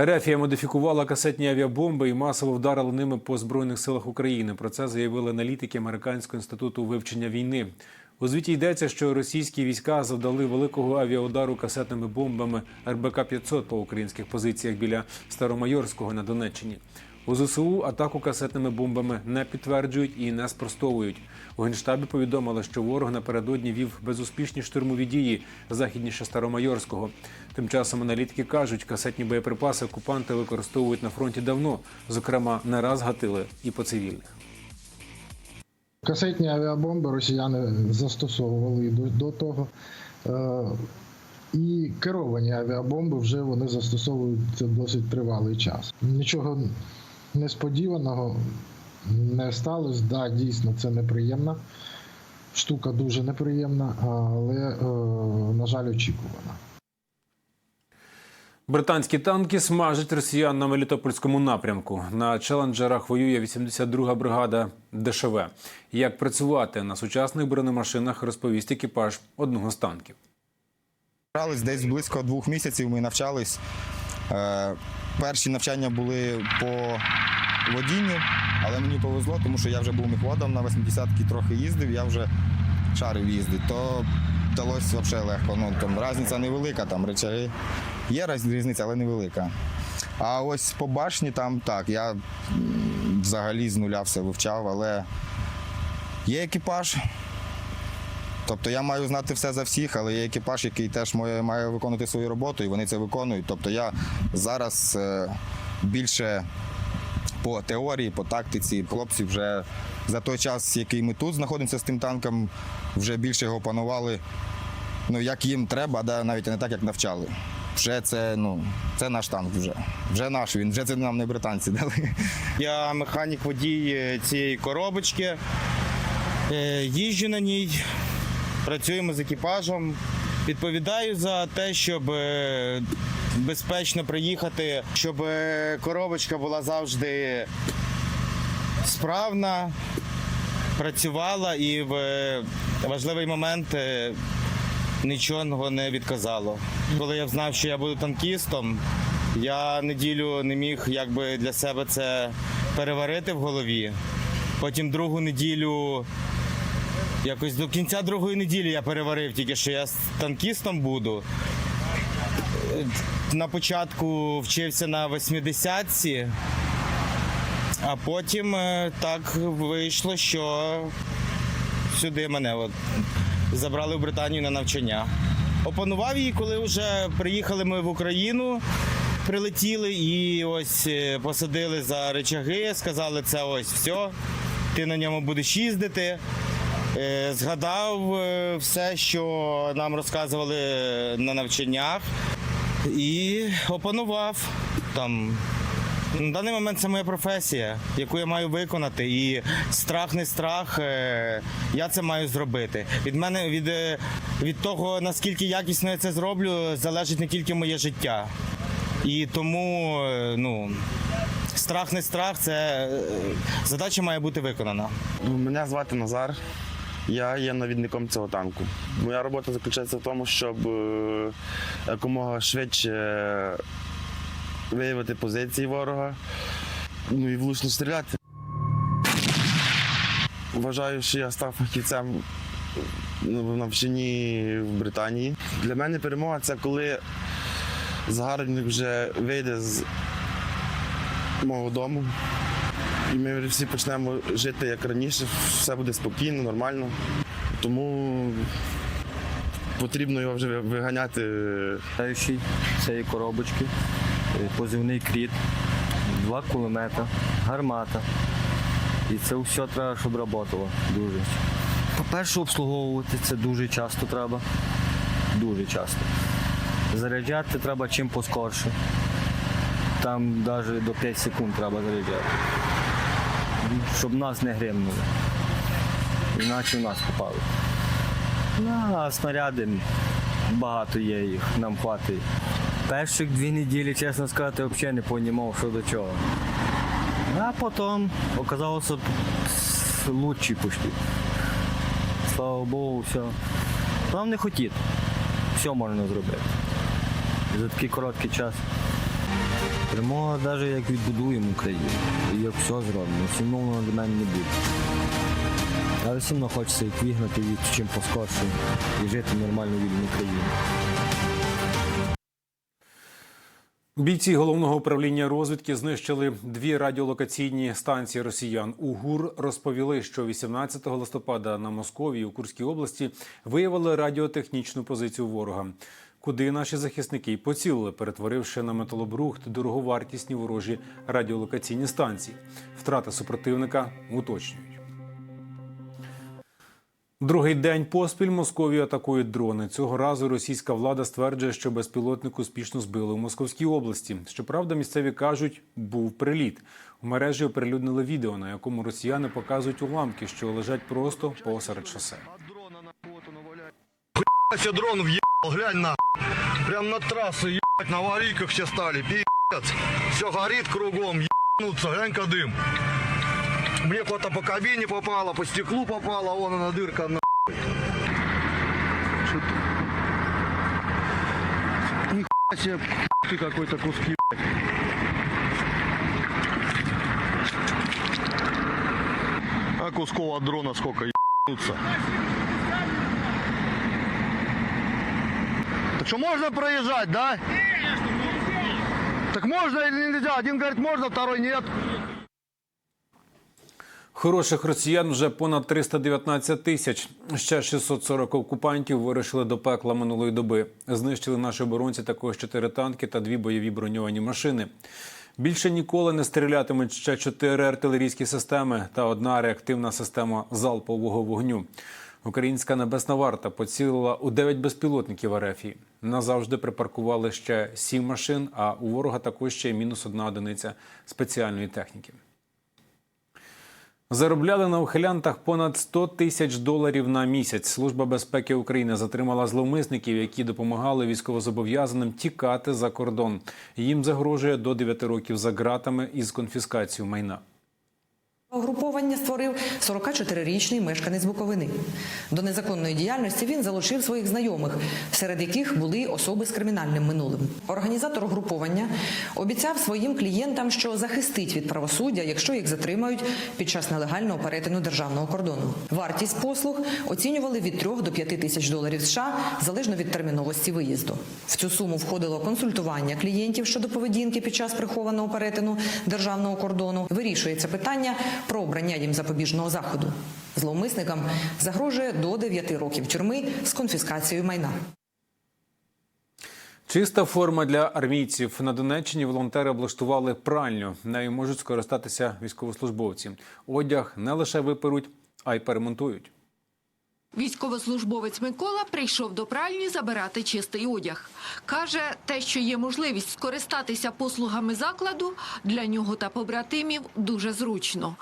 Ерефія модифікувала касетні авіабомби і масово вдарила ними по збройних силах України. Про це заявили аналітики Американського інституту вивчення війни. У звіті йдеться, що російські війська завдали великого авіаудару касетними бомбами РБК 500 по українських позиціях біля Старомайорського на Донеччині. У ЗСУ атаку касетними бомбами не підтверджують і не спростовують. У генштабі повідомили, що ворог напередодні вів безуспішні штурмові дії західніше Старомайорського. Тим часом аналітики кажуть, касетні боєприпаси окупанти використовують на фронті давно. Зокрема, не раз гатили і по цивільних. Касетні авіабомби росіяни застосовували до, до того. Е, і керовані авіабомби вже вони застосовують це досить тривалий час. Нічого несподіваного не сталося. Да, дійсно, це неприємна. Штука дуже неприємна, але, е, на жаль, очікувана. Британські танки смажать росіян на Мелітопольському напрямку. На челенджерах воює 82-га бригада ДШВ. Як працювати на сучасних бронемашинах, розповість екіпаж одного з танків. Грались десь близько двох місяців. Ми навчались. Е, перші навчання були по водінню, але мені повезло, тому що я вже був міхводом на 80-ки трохи їздив, я вже шарив їздити. То вдалося взагалі легко. Ну, там, різниця невелика, там речаги. Є різниця, але невелика. А ось по башні там так, я взагалі з нуля все вивчав, але є екіпаж, Тобто я маю знати все за всіх, але є екіпаж, який теж має, має виконувати свою роботу, і вони це виконують. Тобто я зараз е, більше по теорії, по тактиці, хлопці вже за той час, який ми тут знаходимося з тим танком, вже більше його опанували. Ну, як їм треба, да, навіть не так, як навчали. Вже це, ну, це наш танк вже. Вже наш він, вже це нам не британці дали. Я механік водій е, цієї коробочки. Е, Їжджу на ній, працюємо з екіпажем. Відповідаю за те, щоб е, безпечно приїхати, щоб е, коробочка була завжди справна, працювала і в е, важливий момент е, нічого не відказало. Коли я знав, що я буду танкістом, я неділю не міг якби для себе це переварити в голові. Потім другу неділю, якось до кінця другої неділі я переварив тільки, що я танкістом буду. На початку вчився на 80-ці, а потім е, так вийшло, що сюди мене от забрали в Британію на навчання. Опанував її, коли вже приїхали ми в Україну, прилетіли і ось е, посадили за речаги, сказали, це ось все, ти на ньому будеш їздити. Е, Згадав все, що нам розказували на навчаннях, і опанував там. На даний момент це моя професія, яку я маю виконати. І страх не страх, е, я це маю зробити. Від мене від, е, від того, наскільки якісно я це зроблю, залежить не тільки моє життя. І тому е, ну, страх не страх, це задача має бути виконана. Мене звати Назар. Я є навідником цього танку. Моя робота заключається в тому, щоб е, якомога швидше виявити позиції ворога, ну і влучно стріляти. Вважаю, що я став фахівцем ну, в навчанні в Британії. Для мене перемога це коли загарбник вже вийде з мого дому. І ми всі почнемо жити як раніше, все буде спокійно, нормально. Тому потрібно його вже виганяти. Літаючий цієї коробочки, е, позивний кріт, два кулемета, гармата. І це все треба, щоб працювало дуже. По-перше, обслуговувати це дуже часто треба. Дуже часто. Заряджати треба чим поскорше. Там навіть до 5 секунд треба заряджати. Щоб нас не гримнули. Іначе в нас попали. А снаряди багато є їх, нам хватить. Перших дві неділі, чесно сказати, взагалі не розумів, що до чого. А потім оказалося лучші пішли. Слава Богу, все. Нам не хотіти. Все можна зробити. За такий короткий час. Перемога навіть як відбудуємо Україну. І як все зробимо. Одно воно до мене не буде. Але все одно хочеться їх вигнати від чим поскорше і жити нормально вільній країні. Бійці головного управління розвідки знищили дві радіолокаційні станції росіян. У ГУР розповіли, що 18 листопада на Московії у Курській області виявили радіотехнічну позицію ворога. Куди наші захисники поцілили, перетворивши на металобрухт дороговартісні ворожі радіолокаційні станції. Втрати супротивника уточнюють. Другий день поспіль Московію атакують дрони. Цього разу російська влада стверджує, що безпілотник успішно збили у Московській області. Щоправда, місцеві кажуть, був приліт. У мережі оприлюднили відео, на якому росіяни показують уламки, що лежать просто посеред шосе. Дрон въебал, глянь на. Прям на трассе, ебать, на аварийках все стали, пиздец. Все горит кругом, ебнуться, глянь-ка дым. Мне куда-то по кабине попало, по стеклу попало, вон она дырка, на. Нихуя себе, ты какой-то куски. А кусков от дрона сколько ебнуться. Что можно проезжать, да? Так можно или нельзя? Один говорит можно, второй нет. Хороших росіян вже понад 319 тисяч. Ще 640 окупантів вирушили до пекла минулої доби. Знищили наші оборонці також чотири танки та дві бойові броньовані машини. Більше ніколи не стрілятимуть ще чотири артилерійські системи та одна реактивна система залпового вогню. Українська небесна варта поцілила у 9 безпілотників РФ. Назавжди припаркували ще 7 машин, а у ворога також ще мінус одна одиниця спеціальної техніки. Заробляли на ухилянтах понад 100 тисяч доларів на місяць. Служба безпеки України затримала зловмисників, які допомагали військовозобов'язаним тікати за кордон. Їм загрожує до 9 років за ґратами із конфіскацією майна. Угруповання створив 44-річний мешканець Буковини. До незаконної діяльності він залучив своїх знайомих, серед яких були особи з кримінальним минулим. Організатор угруповання обіцяв своїм клієнтам, що захистить від правосуддя, якщо їх затримають під час нелегального перетину державного кордону. Вартість послуг оцінювали від 3 до 5 тисяч доларів США залежно від терміновості виїзду. В цю суму входило консультування клієнтів щодо поведінки під час прихованого перетину державного кордону. Вирішується питання про обрання їм запобіжного заходу. Зловмисникам загрожує до 9 років тюрми з конфіскацією майна. Чиста форма для армійців на Донеччині волонтери облаштували пральню. Нею можуть скористатися військовослужбовці. Одяг не лише виперуть, а й перемонтують. Військовослужбовець Микола прийшов до пральні забирати чистий одяг. Каже, те, що є можливість скористатися послугами закладу, для нього та побратимів дуже зручно.